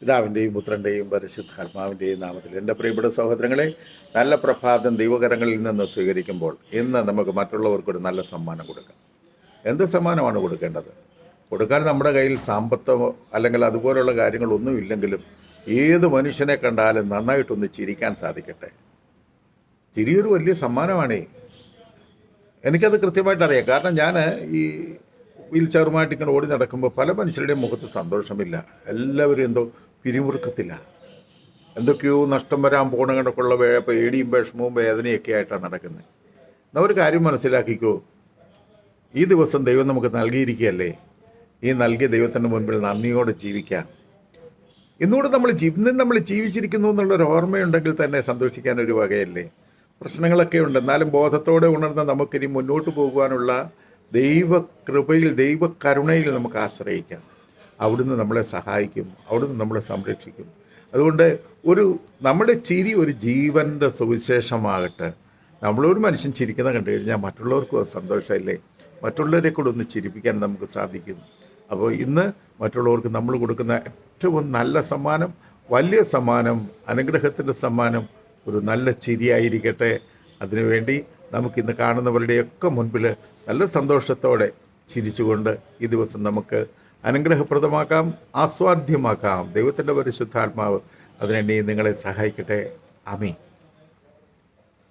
പിതാവിന്റെയും പുത്രന്റെയും പരിശുദ്ധാത്മാവിന്റെയും നാമത്തിൽ എന്റെ പ്രിയപ്പെട്ട സഹോദരങ്ങളെ നല്ല പ്രഭാതം ദൈവകരങ്ങളിൽ നിന്ന് സ്വീകരിക്കുമ്പോൾ ഇന്ന് നമുക്ക് മറ്റുള്ളവർക്കൊരു നല്ല സമ്മാനം കൊടുക്കാം. എന്ത് സമ്മാനമാണ് കൊടുക്കേണ്ടത്? കൊടുക്കാൻ നമ്മുടെ കയ്യിൽ സാമ്പത്തോ അല്ലെങ്കിൽ അതുപോലുള്ള കാര്യങ്ങളൊന്നും ഇല്ലെങ്കിലും ഏത് മനുഷ്യനെ കണ്ടാലും നന്നായിട്ടൊന്ന് ചിരിക്കാൻ സാധിക്കട്ടെ. ചിരിയൊരു വലിയ സമ്മാനമാണേ. എനിക്കത് കൃത്യമായിട്ട് അറിയാം കാരണം ഞാൻ ഈ വീൽ ചെയറുമായിട്ട് ഇങ്ങനെ ഓടി നടക്കുമ്പോൾ പല മനുഷ്യരുടെയും മുഖത്ത് സന്തോഷമില്ല. എല്ലാവരും എന്തോ പിരിമുറുക്കത്തില്ല. എന്തൊക്കെയോ നഷ്ടം വരാൻ പോണ കണക്കുള്ള പേടിയും വിഷമവും വേദനയൊക്കെ ആയിട്ടാണ് നടക്കുന്നത് എന്നാൽ ഒരു കാര്യം മനസ്സിലാക്കിക്കോ. ഈ ദിവസം ദൈവം നമുക്ക് നൽകിയിരിക്കുകയല്ലേ? ഈ നൽകിയ ദൈവത്തിന്റെ മുൻപിൽ നന്ദിയോടെ ജീവിക്കാം. ഇന്നുകൂടെ നമ്മൾ ജീവിതം നമ്മൾ ജീവിച്ചിരിക്കുന്നു എന്നുള്ളൊരു ഓർമ്മയുണ്ടെങ്കിൽ തന്നെ സന്തോഷിക്കാൻ ഒരു വകയല്ലേ? പ്രശ്നങ്ങളൊക്കെ ഉണ്ട്. എന്നാലും ബോധത്തോടെ ഉണർന്ന് നമുക്കിനി മുന്നോട്ട് പോകുവാനുള്ള ദൈവകൃപയിൽ ദൈവകരുണയിൽ നമുക്ക് ആശ്രയിക്കാം. അവിടുന്ന് നമ്മളെ സഹായിക്കും അവിടുന്ന് നമ്മളെ സംരക്ഷിക്കും. അതുകൊണ്ട് ഒരു നമ്മുടെ ചിരി ഒരു ജീവന്റെ സുവിശേഷമാകട്ടെ. നമ്മളൊരു മനുഷ്യൻ ചിരിക്കുന്ന കണ്ടു കഴിഞ്ഞാൽ മറ്റുള്ളവർക്കും അത് സന്തോഷമല്ലേ? മറ്റുള്ളവരെ കൂടെ ഒന്ന് ചിരിപ്പിക്കാൻ നമുക്ക് സാധിക്കും. അപ്പോൾ ഇന്ന് മറ്റുള്ളവർക്ക് നമ്മൾ കൊടുക്കുന്ന ഏറ്റവും നല്ല സമ്മാനം വലിയ സമ്മാനം അനുഗ്രഹത്തിന്റെ സമ്മാനം ഒരു നല്ല ചിരിയായിരിക്കട്ടെ. അതിനുവേണ്ടി നമുക്കിന്ന് കാണുന്നവരുടെയൊക്കെ മുൻപിൽ നല്ല സന്തോഷത്തോടെ ചിരിച്ചുകൊണ്ട് ഈ ദിവസം നമുക്ക് അനുഗ്രഹപ്രദമാക്കാം ആസ്വാദ്യമാക്കാം. ദൈവത്തിന്റെ പരിശുദ്ധാത്മാവ് അതിനെ നിങ്ങളെ സഹായിക്കട്ടെ. അമീൻ